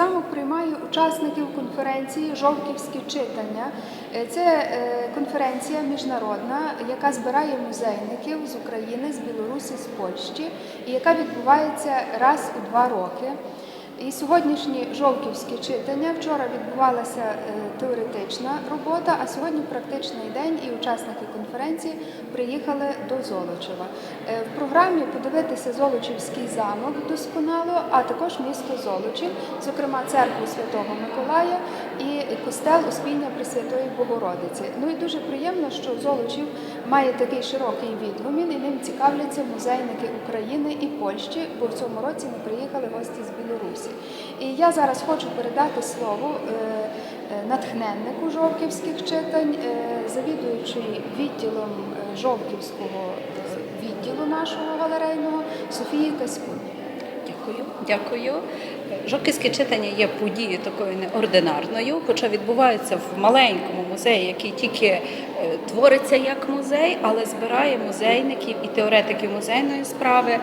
Замок приймає учасників конференції Жовківські читання. Е, Це е, конференція міжнародна, яка збирає музейників з України, з Білорусі, з Польщі, і яка відбувається раз у два роки. І сьогоднішні жовківські читання вчора відбувалася е, теоретична робота, а сьогодні практичний день, і учасники конференції приїхали до Золочева. Е, В програмі подивитися Золочівський замок досконало, а також місто Золочів, зокрема церкву Святого Миколая і костел Успіння Пресвятої Богородиці. Ну і дуже приємно, що Золочів має такий широкий відгомін, і ним цікавляться музейники України і Польщі, бо в цьому році не приїхали гості з Білорусі. І я зараз хочу передати слово е, е, натхненнику жовківських читань, е, завідуючий відділом жовківського відділу нашого галерейного Софії Каськун. Дякую, дякую. Жовківське читання є подією такою неординарною, хоча відбувається в маленькому музеї, який тільки е, твориться як музей, але збирає музейників і теоретиків музейної справи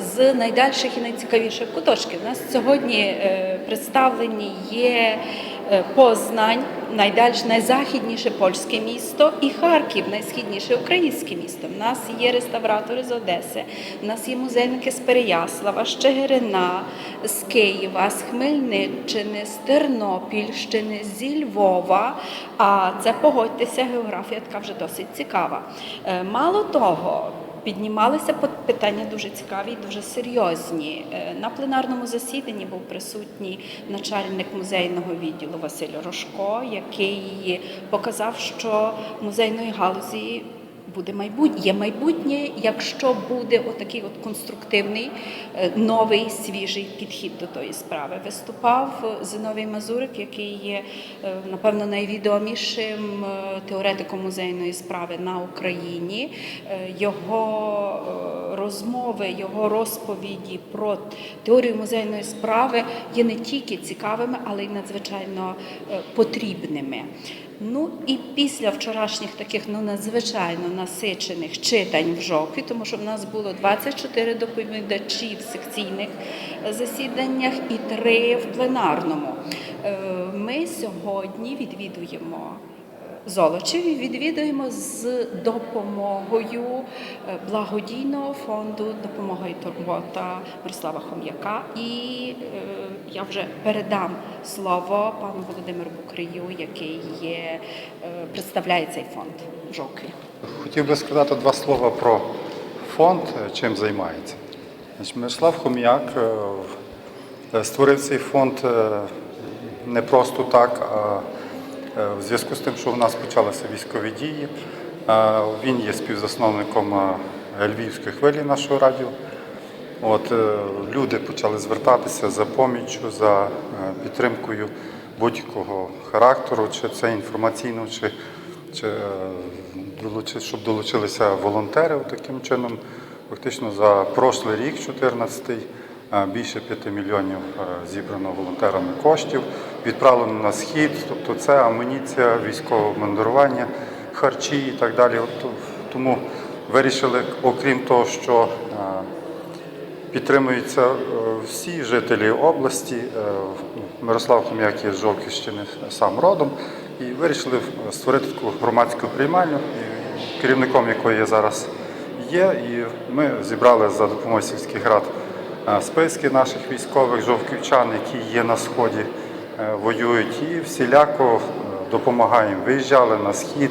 з найдальших і найцікавіших куточків. У нас сьогодні е, представлені є Познань, найдальш найзахідніше польське місто, і Харків, найсхідніше українське місто. У нас є реставратори з Одеси, у нас є музейники з Переяслава, з Чигирина, з Києва, з Хмельниччини, з Тернопільщини, зі Львова. А це погодьтеся, географія така вже досить цікава. Е, Мало того, Піднімалися питання дуже цікаві і дуже серйозні. Е, На пленарному засіданні був присутній начальник музейного відділу Василь Рожко, який показав, що музейної галузі буде майбутнє, є майбутнє, якщо буде отакий от конструктивний, е, новий, свіжий підхід до тої справи. Виступав Зиновій Мазурик, який є, е, напевно, найвідомішим е, теоретиком музейної справи на Україні. Е, Його е, розмови, його розповіді про теорію музейної справи є не тільки цікавими, але й надзвичайно е, потрібними. Ну і після вчорашніх таких ну надзвичайно насичених читань в жовтні, тому що в нас було 24 доповідачі в секційних засіданнях і три в пленарному. Е, Ми сьогодні відвідуємо Золочів і відвідуємо з допомогою е, благодійного фонду допомога і турбота Мирослава Хом'яка. І е, я вже передам слово пану Володимиру Букрию, який є, е, представляє цей фонд в Жовкві. Хотів би сказати два слова про фонд, чим займається. Мирослав Хом'як створив цей фонд не просто так, а в зв'язку з тим, що в нас почалися військові дії. Е, Він є співзасновником е, Львівської хвилі нашого радіо. От, е, люди почали звертатися за поміччю, за е, підтримкою будь-якого характеру, чи це інформаційно, чи, чи е, щоб долучилися волонтери. Таким чином, фактично за прошлий рік, 14-й, е, більше 5 мільйонів зібрано волонтерами коштів, відправлено на схід, тобто це амуніція, військове обмундирування, харчі і так далі. Тому вирішили, окрім того, що Підтримуються е, всі жителі області. Е, Мирослав Хом'як є з Жовківщини сам родом. І вирішили е, створити таку громадську приймальню, керівником якої я зараз є. І ми зібрали за допомогою сільських рад списки наших військових жовківчан, які є на сході, е, воюють, і всіляко е, допомагаємо. Виїжджали на схід.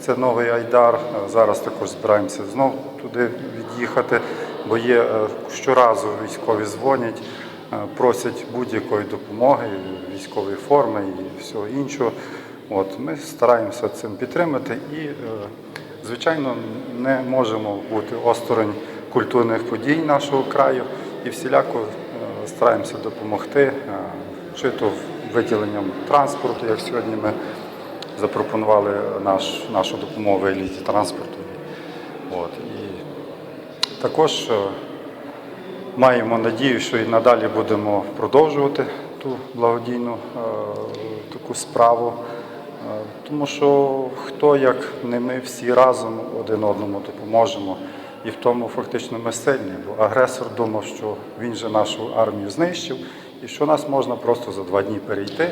Це новий Айдар. Е, Зараз також збираємося знов туди від'їхати, бо є щоразу військові дзвонять, просять будь-якої допомоги, військової форми і всього іншого. От ми стараємося цим підтримати і, звичайно, не можемо бути осторонь культурних подій нашого краю і всіляко е, стараємося допомогти, е, чи то виділенням транспорту, як сьогодні ми запропонували наш, нашу допомогу еліті транспорту. От. І також е, маємо надію, що і надалі будемо продовжувати ту благодійну таку справу, тому що хто як не ми всі разом один одному допоможемо. І в тому фактично ми сильні, бо агресор думав, що він же нашу армію знищив, і що нас можна просто за два дні перейти.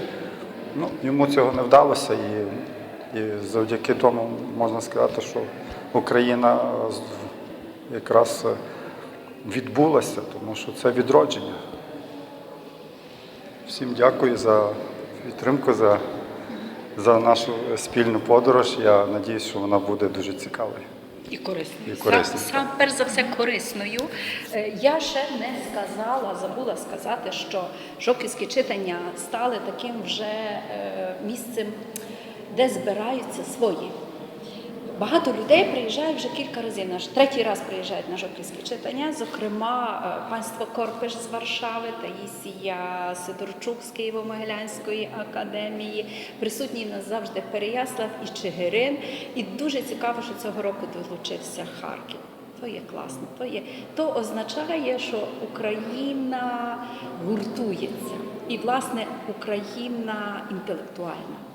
Ну, йому цього не вдалося, і, і завдяки тому можна сказати, що Україна е, якраз е, відбулася, тому що це відродження. Всім дякую за підтримку, за, за нашу спільну подорож. Я сподіваюся, що вона буде дуже цікавою. І корисною. І корисною, Сам, сам перш за все корисною. Е, Я ще не сказала, забула сказати, що жоківські читання стали таким вже е, місцем, де збираються свої. Багато людей приїжджають вже кілька разів. Наш третій раз приїжджають на жоківські читання. Зокрема, е, панство Корпиш з Варшави, Таїсія Сидорчук з Києво-Могилянської академії. Присутній в нас завжди Переяслав і Чигирин. І дуже цікаво, що цього року долучився Харків. То є класно. То, є, то означає, що Україна гуртується. І, власне, Україна інтелектуальна.